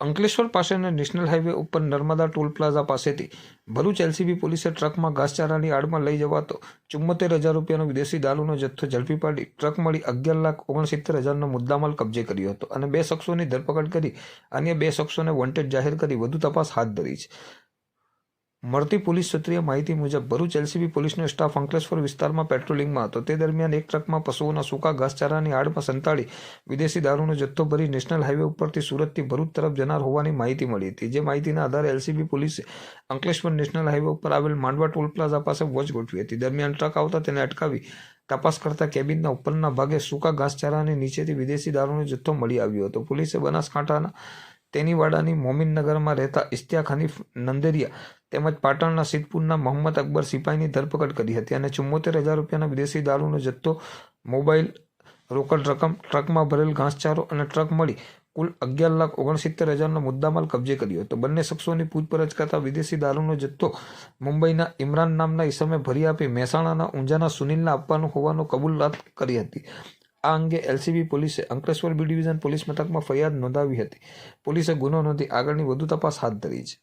અંકલેશ્વર પાસેના national highway ઉપર Narmada toll plaza પાસેથી ભરૂચ એલસીબી પોલીસે ટ્રકમાં ઘાસચારાની આડમાં લઈ જવાતો ચુમ્મોતેર હજાર રૂપિયાનો વિદેશી દારૂનો જથ્થો ઝડપી પાડી ટ્રક મળી અગિયાર લાખ ઓગણસિત્તેર હજારનો મુદ્દામાલ કબજે કર્યો હતો અને બે શખ્સોની ધરપકડ કરી અન્ય બે શખ્સોને વોન્ટેડ જાહેર કરી વધુ તપાસ હાથ ધરી છે. મળતી પોલીસ સૂત્રીય માહિતી મુજબ, ભરૂચ એલસીબી પોલીસનો સ્ટાફ અંકલેશ્વર વિસ્તારમાં પેટ્રોલિંગમાં હતો. તે દરમિયાન એક ટ્રકમાં પશુઓના સૂકા ઘાસચારાની આડમાં સંતાડી વિદેશી દારૂનો જથ્થો ભરી નેશનલ હાઈવે ઉપરથી સુરતથી ભરૂચ તરફ જનાર હોવાની માહિતી મળી હતી. જે માહિતીના આધારે એલસીબી પોલીસે અંકલેશ્વર નેશનલ હાઈવે ઉપર આવેલ માંડવા ટોલ પ્લાઝા પાસે વોચ ગોઠવી હતી. દરમિયાન ટ્રક આવતા તેને અટકાવી તપાસ કરતા કેબિનના ઉપરના ભાગે સૂકા ઘાસચારાની નીચેથી વિદેશી દારૂનો જથ્થો મળી આવ્યો હતો. પોલીસે બનાસકાંઠાના તેનીવાડાની મોમિનનગરમાં રહેતા ઇશ્તિયાક હનીફ નંદેરિયા તેમજ પાટણના સિદ્ધપુરના મોહમ્મદ અકબર સિપાહીની ધરપકડ કરી હતી અને ચુમ્મોતેર હજાર રૂપિયાના વિદેશી દારૂનો જથ્થો, મોબાઈલ, રોકડ રકમ, ટ્રકમાં ભરેલ ઘાસચારો અને ટ્રક મળી કુલ અગિયાર લાખ ઓગણસિત્તેર હજારનો મુદ્દામાલ કબજે કર્યો હતો. બંને શખ્સોની પૂછપરછ કરતા વિદેશી દારૂનો જથ્થો મુંબઈના ઇમરાન નામના ઈસમે ભરી આપી મહેસાણાના ઊંઝાના સુનિલને આપવાનું હોવાનો કબૂલાત કરી હતી. આ અંગે એલસીબી પોલીસે અંકલેશ્વર બી ડિવિઝન પોલીસ મથકમાં ફરિયાદ નોંધાવી હતી. પોલીસે ગુનો નોંધી આગળની વધુ તપાસ હાથ ધરી છે.